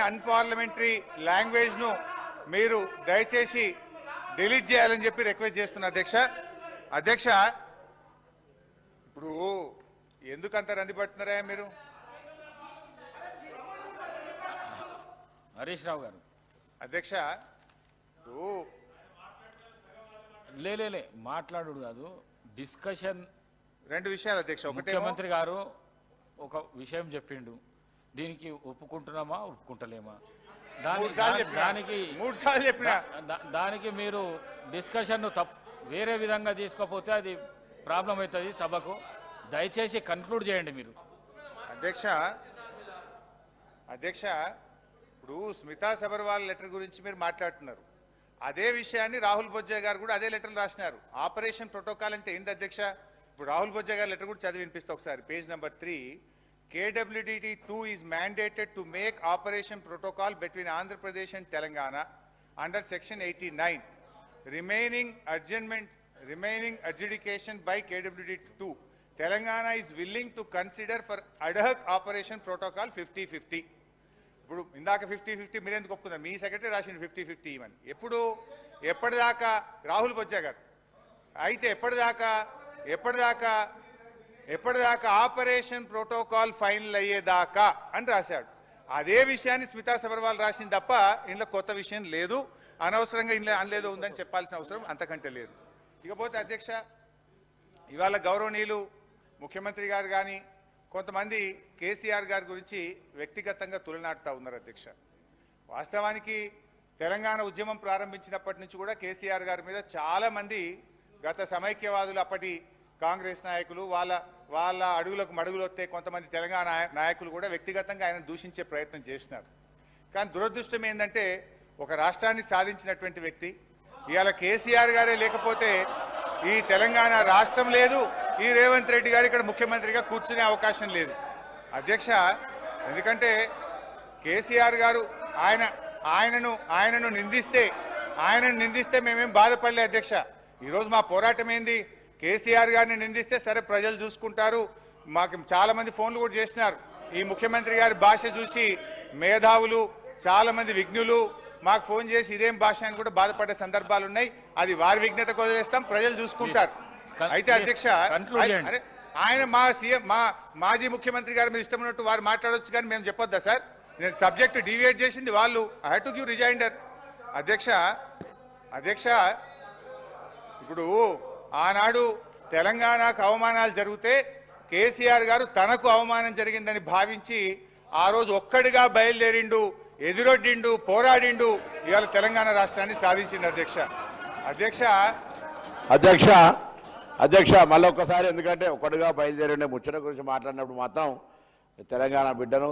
Unparliamentary లాంగ్వేజ్ను మీరు దయచేసి delete చేయాలని చెప్పి రిక్వెస్ట్ చేస్తున్నా అధ్యక్ష. అధ్యక్ష ఇప్పుడు ఎందుకంత రంది పడుతున్నారా మీరు? హరీష్ రావు గారు. అధ్యక్ష ఇప్పుడు లే లే, లే మాట్లాడు కాదు. డిస్కషన్ రెండు విషయాలు అధ్యక్ష. ఒకటే ముఖ్యమంత్రి గారు ఒక విషయం చెప్పిండు. దీనికి ఒప్పుకుంటున్నామా? ఒప్పుకుంటలేమా? దానికి మూడు సార్లు చెప్పిన? దానికి మీరు డిస్కషన్ తప్ వేరే విధంగా తీసుకోపోతే అది ప్రాబ్లం అవుతుంది సభకు. దయచేసి కన్క్లూడ్ చేయండి మీరు. అధ్యక్ష అధ్యక్ష ఇప్పుడు స్మితా సబర్వాల్ లెటర్ గురించి మీరు మాట్లాడుతున్నారు. అదే విషయాన్ని రాహుల్ బొజ్జా గారు కూడా అదే లెటర్ రాసినారు. ఆపరేషన్ ప్రోటోకాల్ అంటే ఏంది అధ్యక్ష? ఇప్పుడు రాహుల్ బొజ్జా గారి లెటర్ కూడా చదివి వినిపిస్తా ఒకసారి. Page number three. KWDT two mandated to to make operation protocol Andhra Andhra Pradesh and Telangana under section eighty nine remaining remaining remaining by by KWDT two Telangana willing willing to consider for ad hoc operation protocol fifty fifty ఇప్పుడు ఇందాక fifty fifty మీరు ఎందుకు ఒప్పుకున్నారు? మీ secretary రాసింది fifty fifty ఇవని ఎప్పుడు ఎప్పటిదాకా? రాహుల్ బొజ్జా గారు. అయితే ఎప్పటిదాకా ఎప్పటిదాకా ఎప్పటిదాకా ఆపరేషన్ ప్రోటోకాల్ ఫైనల్ అయ్యేదాకా అని రాశాడు. అదే విషయాన్ని స్మితా సబర్వాల్ రాసింది తప్ప ఇంట్లో కొత్త విషయం లేదు. అనవసరంగా ఇంట్లో అనలేదు ఉందని చెప్పాల్సిన అవసరం అంతకంటే లేదు. ఇకపోతే అధ్యక్ష ఇవాళ గౌరవనీయులు ముఖ్యమంత్రి గారు కానీ కొంతమంది కేసీఆర్ గారి గురించి వ్యక్తిగతంగా తులనాడుతూ ఉన్నారు అధ్యక్ష. వాస్తవానికి తెలంగాణ ఉద్యమం ప్రారంభించినప్పటి నుంచి కూడా కేసీఆర్ గారి మీద చాలామంది గత సమైక్యవాదులు అప్పటి కాంగ్రెస్ నాయకులు వాళ్ళ వాళ్ళ అడుగులకు మడుగులు వస్తే కొంతమంది తెలంగాణ నాయకులు కూడా వ్యక్తిగతంగా ఆయన దూషించే ప్రయత్నం చేసినారు. కానీ దురదృష్టం ఏంటంటే ఒక రాష్ట్రాన్ని సాధించినటువంటి వ్యక్తి ఇవాళ కేసీఆర్ గారే లేకపోతే ఈ తెలంగాణ రాష్ట్రం లేదు ఈ రేవంత్ రెడ్డి గారు ఇక్కడ ముఖ్యమంత్రిగా కూర్చునే అవకాశం లేదు. అధ్యక్ష ఎందుకంటే కేసీఆర్ గారు ఆయన ఆయనను ఆయనను నిందిస్తే ఆయనను నిందిస్తే మేమేం బాధపడలే అధ్యక్ష. ఈరోజు మా పోరాటం ఏంది? కేసీఆర్ గారిని నిందిస్తే సరే ప్రజలు చూసుకుంటారు. మాకు చాలా మంది ఫోన్లు కూడా చేసినారు. ఈ ముఖ్యమంత్రి గారి భాష చూసి మేధావులు చాలా మంది విఘ్నులు మాకు ఫోన్ చేసి ఇదేం భాష అని కూడా బాధపడే సందర్భాలు ఉన్నాయి. అది వారి విఘ్నతకు వదిలేస్తాం ప్రజలు చూసుకుంటారు. అయితే అధ్యక్ష ఆయన మా సీఎం మా మాజీ ముఖ్యమంత్రి గారి మీద ఇష్టం ఉన్నట్టు వారు మాట్లాడొచ్చు కానీ మేము చెప్పొద్దా సార్? నేను సబ్జెక్ట్ డివియేట్ చేసింది వాళ్ళు. I have to give rejoinder అధ్యక్ష అధ్యక్ష ఇప్పుడు ఆనాడు తెలంగాణకు అవమానాలు జరిగితే కేసీఆర్ గారు తనకు అవమానం జరిగిందని భావించి ఆ రోజు ఒక్కడిగా బయలుదేరిండు ఎదురొడ్డిండు పోరాడిండు ఇవాళ తెలంగాణ రాష్ట్రాన్ని సాధించిండు అధ్యక్ష. అధ్యక్ష అధ్యక్ష అధ్యక్ష మళ్ళీ ఒక్కసారి ఎందుకంటే ఒక్కడిగా బయలుదేరిండే ముచ్చట గురించి మాట్లాడినప్పుడు మాత్రం తెలంగాణ బిడ్డను